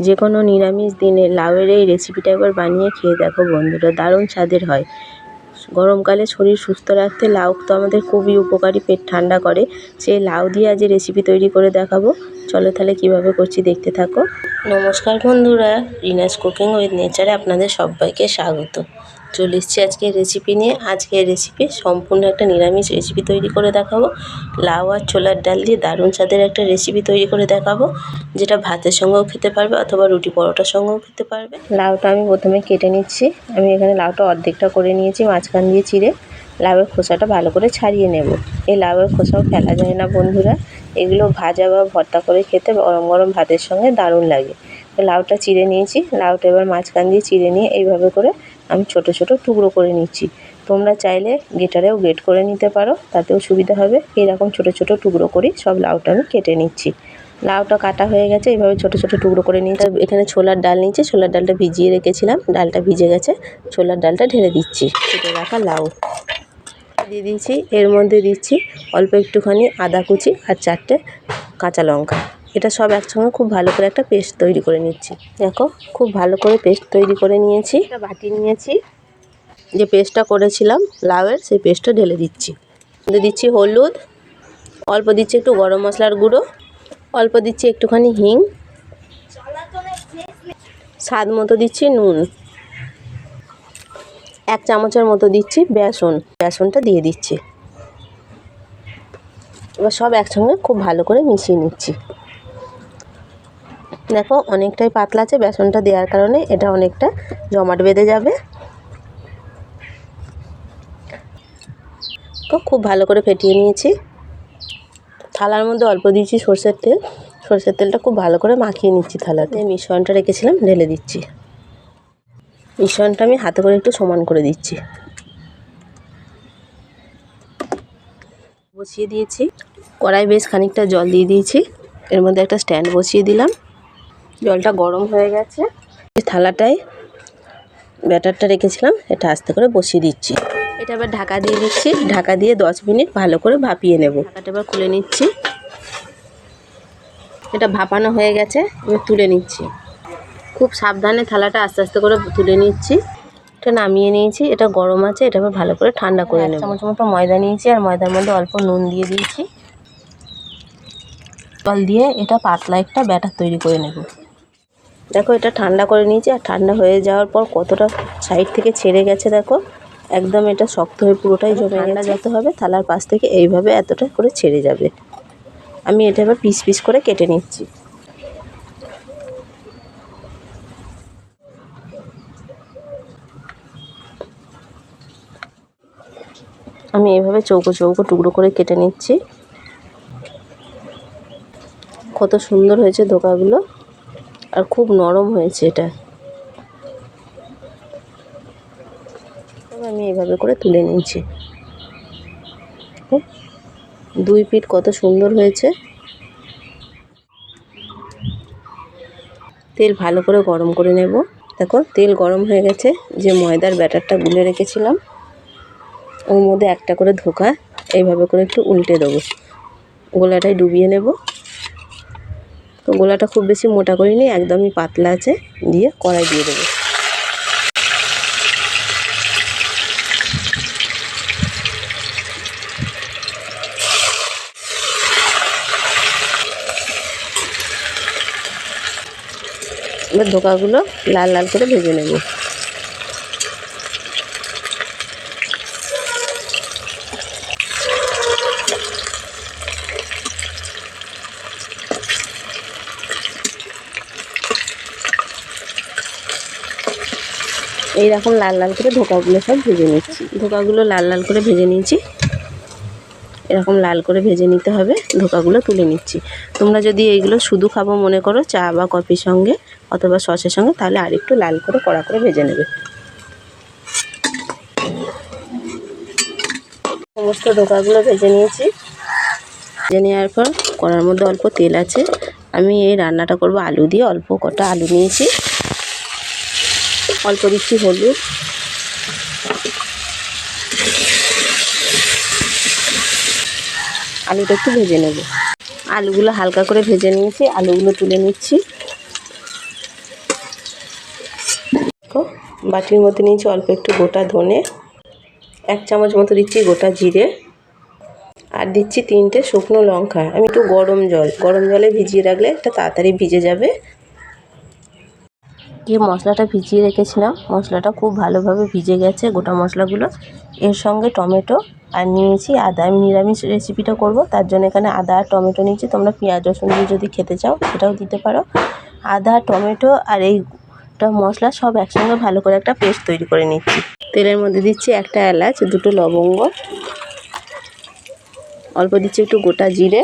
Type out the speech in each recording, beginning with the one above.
যে কোনো নিরামিষ দিনে লাউয়ের এই রেসিপিটা একবার বানিয়ে খেয়ে দেখো বন্ধুরা, দারুণ স্বাদের হয়। গরমকালে শরীর সুস্থ রাখতে লাউ তো আমাদের খুবই উপকারী, পেট ঠান্ডা করে। সেই লাউ দিয়ে আজ রেসিপি তৈরি করে দেখাবো। চলো তাহলে কীভাবে করছি দেখতে থাকো। নমস্কার বন্ধুরা, রিনাস কুকিং উইথ নেচারে আপনাদের সবাইকে স্বাগত। চলে এসেছি আজকে রেসিপি নিয়ে। আজকের রেসিপি সম্পূর্ণ একটা নিরামিষ রেসিপি তৈরি করে দেখাবো। লাউ আর ছোলার ডাল দিয়ে দারুণ স্বাদের একটা রেসিপি তৈরি করে দেখাবো, যেটা ভাতের সঙ্গেও খেতে পারবে অথবা রুটি পরোটার সঙ্গেও খেতে পারবে। লাউটা আমি প্রথমে কেটে নিচ্ছি। আমি এখানে লাউটা অর্ধেকটা করে নিয়েছি, মাঝখান দিয়ে চিড়ে। লাউয়ের খোসাটা ভালো করে ছাড়িয়ে নেব। এই লাউয়ের খোসাও ফেলা যায় না, বন্ধুরা। এগুলো ভাজা বা ভর্তা করে খেতে গরম গরম ভাতের সঙ্গে দারুণ লাগে। তো লাউটা চিড়ে নিয়েছি। লাউটা এবার মাঝখান দিয়ে চিড়ে নিয়ে এইভাবে করে আমি ছোট ছোট টুকরো করে নিচ্ছি। তোমরা চাইলে গেটারেও গেট করে নিতে পারো, তাতেও সুবিধা হবে। এরকম ছোট ছোট টুকরো করি সব লাউটা আমি কেটে নিচ্ছি। লাউটা কাটা হয়ে গেছে, এইভাবে ছোট ছোট টুকরো করে নিয়ে এখানে ছোলার ডাল নিয়েছি, ছোলার ডালটা ভিজিয়ে রেখেছিলাম। ডালটা ভিজে গেছে, ছোলার ডালটা ঢেলে দিচ্ছি। কেটে রাখা লাউ। দিয়ে দিয়েছি, এর মধ্যে দিচ্ছি অল্প একটুখানি আদা কুচি আর চারটে কাঁচা লঙ্কা। এটা সব একসঙ্গে খুব ভালো করে একটা পেস্ট তৈরি করে নিচ্ছি। দেখো খুব ভালো করে পেস্ট তৈরি করে নিয়েছি। একটা বাটি নিয়েছি। যে পেস্টটা করেছিলাম লাউয়ের সেই পেস্টটা ঢেলে দিচ্ছি। দিয়ে দিচ্ছি হলুদ অল্প দিচ্ছি একটু গরম মশলার গুঁড়ো অল্প দিচ্ছি একটুখানি হিং স্বাদ মতো দিচ্ছি নুন। এক চামচের মতো দিচ্ছি বেসন বেসনটা দিয়ে দিচ্ছি। এবার সব একসঙ্গে খুব ভালো করে মিশিয়ে নিচ্ছি। দেখো, অনেকটাই পাতলা আছে, বেসনটা দেওয়ার কারণে এটা অনেকটা জমাট বেঁধে যাবে। খুব ভালো করে ফেটিয়ে নিয়েছি। থালার মধ্যে অল্প দিয়েছি সর্ষের তেল। সর্ষের তেলটা খুব ভালো করে মাখিয়ে নিচ্ছি থালাতে। মিশ্রণটা রেখেছিলাম, ঢেলে দিচ্ছি। মিশ্রণটা আমি হাতে করে একটু সমান করে দিচ্ছি। বসিয়ে দিয়েছি। কড়াই বেশ খানিকটা জল দিয়ে দিয়েছি। এর মধ্যে একটা স্ট্যান্ড বসিয়ে দিলাম। জলটা গরম হয়ে গেছে। এই থালাটায় ব্যাটারটা রেখেছিলাম এটা আস্তে করে বসিয়ে দিচ্ছি। এটা এবার ঢাকা দিয়ে দিচ্ছি ঢাকা দিয়ে দশ মিনিট ভালো করে ভাপিয়ে নেব। ঢাকাটা এবার খুলে নিচ্ছি। এটা ভাপানো হয়ে গেছে এবার তুলে নিচ্ছি। খুব সাবধানে থালাটা আস্তে আস্তে করে তুলে নিচ্ছি। এটা নামিয়ে নিয়েছি এটা গরম আছে এটা আবার ভালো করে ঠান্ডা করে নেব। চামচ মতো ময়দা নিয়েছি আর ময়দার মধ্যে অল্প নুন দিয়ে দিয়েছি। জল দিয়ে এটা পাতলা একটা ব্যাটার তৈরি করে নেব। দেখো এটা ঠান্ডা করে নিয়েছি আর ঠান্ডা হয়ে যাওয়ার পর কতটা সাইড থেকে ছেড়ে গেছে দেখো। একদম এটা শক্ত হয়ে পুরোটাই জমে ঠান্ডা যত হবে থালার পাশ থেকে এইভাবে এতটা করে ছেড়ে যাবে। আমি এটা এবার পিস পিস করে কেটে নিচ্ছি। আমি এইভাবে চৌকো চৌকো টুকরো করে কেটে নিচ্ছি। কত সুন্দর হয়েছে ধোকাগুলো। আর খুব নরম হয়েছে এটা। আমি এইভাবে করে তুলে নিয়েছি। দুই পিঠ কত সুন্দর হয়েছে। তেল ভালো করে গরম করে নেব। দেখো, তেল গরম হয়ে গেছে। যে ময়দার ব্যাটারটা গুলে রেখেছিলাম, ওর মধ্যে একটা করে ধোকা, এইভাবে করে একটু উল্টে দেবো। গোলাটায় ডুবিয়ে নেব। তো গোলাটা খুব বেশি মোটা করিনি, একদমই পাতলা আছে, দিয়ে কড়াই দিয়ে দেবো। এবার ধোকাগুলো লাল লাল করে ভেজে নেব। এইরকম লাল লাল করে ধোকাগুলো সব ভেজে নিচ্ছি। ধোকাগুলো লাল লাল করে ভেজে নিয়েছি। এরকম লাল করে ভেজে নিতে হবে। ধোকাগুলো তুলে নিচ্ছি। তোমরা যদি এইগুলো শুধু খাব মনে করো চা বা কফির সঙ্গে অথবা সসের সঙ্গে, তাহলে আরেকটু লাল করে কড়া করে ভেজে নেবে। সমস্ত ধোকাগুলো ভেজে নিয়েছি। ভেজে নেওয়ার পর কড়ার মধ্যে অল্প তেল আছে। আমি এই রান্নাটা করব আলু দিয়ে। অল্প কটা আলু নিয়েছি। অল্প দিচ্ছি হলুদ। আলুটা একটু ভেজে নেব। আলুগুলো হালকা করে ভেজে নিয়েছি, আলুগুলো তুলে নিচ্ছি। বাটির মধ্যে নিয়েছি অল্প একটু গোটা ধনে। এক চামচ মতো দিচ্ছি গোটা জিরে। আর দিচ্ছি তিনটে শুকনো লঙ্কা। আমি একটু গরম জল, গরম জলে ভিজিয়ে রাখলে একটা তাড়াতাড়ি ভিজে যাবে। যে মশলাটা ভিজিয়ে রেখেছিলাম। মশলাটা খুব ভালোভাবে ভিজে গেছে গোটা মশলাগুলো। এর সঙ্গে টমেটো আর নিয়েছি আদা। আমি নিরামিষ রেসিপিটা করব, তার জন্য এখানে আদা আর টমেটো নিয়েছি। তোমরা পেঁয়াজ, রসুন দিয়ে যদি খেতে চাও, সেটাও দিতে পারো। আদা, টমেটো আর এইটা মশলা সব একসঙ্গে ভালো করে একটা পেস্ট তৈরি করে নিচ্ছি। তেলের মধ্যে দিচ্ছি একটা এলাচ, দুটো লবঙ্গ। অল্প দিচ্ছি একটু গোটা জিরে।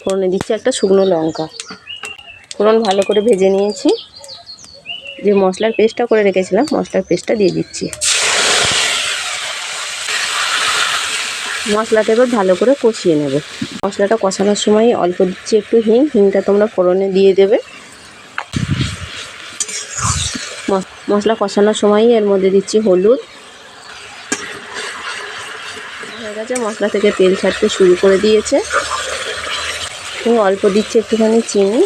ফোড়নে দিচ্ছি একটা শুকনো লঙ্কা। ফোড়ন ভালো করে ভেজে নিয়েছি। যে মশলার পেস্টটা করে রেখেছিলাম, মশলার পেস্টটা দিয়ে দিচ্ছি। মশলাটা এবার ভালো করে কষিয়ে নেব। মশলাটা কষানোর সময় অল্প দিচ্ছি একটু হিং। হিংটা তোমরা ফোড়নে দিয়ে দেবে। মশলা কষানোর সময়ই এর মধ্যে দিচ্ছি হলুদ। হয়ে গেছে, মশলা থেকে তেল ছাড়তে শুরু করে দিয়েছে। অল্প দিচ্ছি একটুখানি চিনি।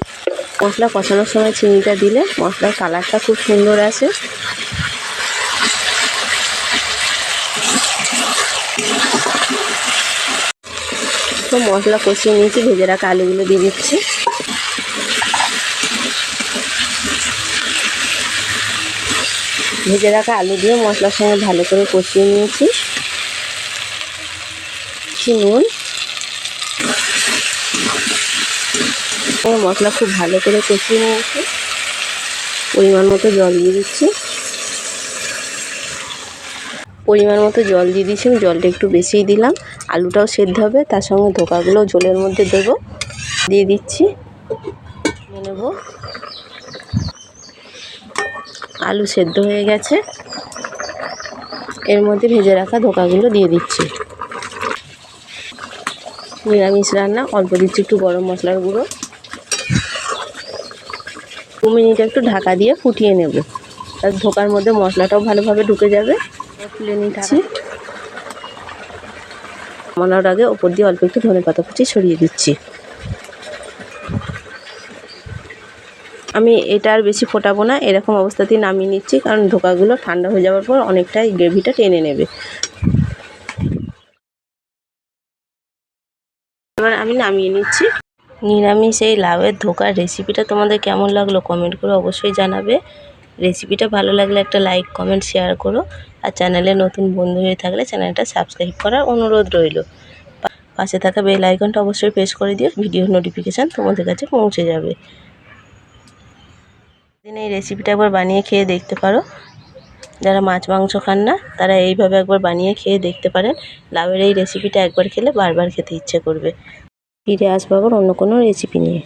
মশলা কষানোর সময় চিনিটা দিলে মশলার কালারটা খুব সুন্দর আছে। তো মশলা কষিয়ে নিয়েছি, ভেজে রাখা আলুগুলো দিয়ে দিচ্ছি। ভেজে রাখা আলু দিয়ে মশলার সঙ্গে ভালো করে কষিয়ে নিয়েছি। নুন। মশলা খুব ভালো করে কষিয়ে নিয়েছি। পরিমাণ মতো জল দিয়ে দিচ্ছি। পরিমাণ মতো জল দিয়ে দিচ্ছি আমি জলটা একটু বেশিই দিলাম। আলুটাও সেদ্ধ হবে, তার সঙ্গে ধোকাগুলো জলের মধ্যে দেবো। দিয়ে দিচ্ছি নেব। আলু সেদ্ধ হয়ে গেছে। এর মধ্যে ভেজে রাখা ধোকাগুলো দিয়ে দিচ্ছি। নিরামিষ রান্না, অল্প দিচ্ছি একটু গরম মশলার গুঁড়ো। দু মিনিট একটু ঢাকা দিয়ে ফুটিয়ে নেব। তার ধোকার মধ্যে মশলাটাও ভালোভাবে ঢুকে যাবে। তুলে নিচ্ছি। নামানোর আগে ওপর দিয়ে অল্প একটু ধনে পাতা কুচি ছড়িয়ে দিচ্ছি। আমি এটা আর বেশি ফোটাবো না, এরকম অবস্থাতেই নামিয়ে নিচ্ছি, কারণ ধোকাগুলো ঠান্ডা হয়ে যাওয়ার পর অনেকটাই গ্রেভিটা টেনে নেবে। এবার আমি নামিয়ে নিচ্ছি। নিরামিষ এই লাউয়ের ধোকার রেসিপিটা তোমাদের কেমন লাগল কমেন্ট করে অবশ্যই জানাবে। রেসিপিটা ভালো লাগলে একটা লাইক কমেন্ট শেয়ার করো। আর চ্যানেলে নতুন বন্ধু হয়ে থাকলে চ্যানেলটা সাবস্ক্রাইব করার অনুরোধ রইল। পাশে থাকা বেল আইকনটা অবশ্যই প্রেস করে দিও ভিডিও নোটিফিকেশান তোমাদের কাছে পৌঁছে যাবে। দিন এই রেসিপিটা একবার বানিয়ে খেয়ে দেখতে পারো। যারা মাছ, মাংস খান না, তারা এইভাবে একবার বানিয়ে খেয়ে দেখতে পারেন। লাউয়ের এই রেসিপিটা একবার খেলে বারবার খেতে ইচ্ছে করবে। ফিরে আসব আবার অন্য কোনো রেসিপি নিয়ে।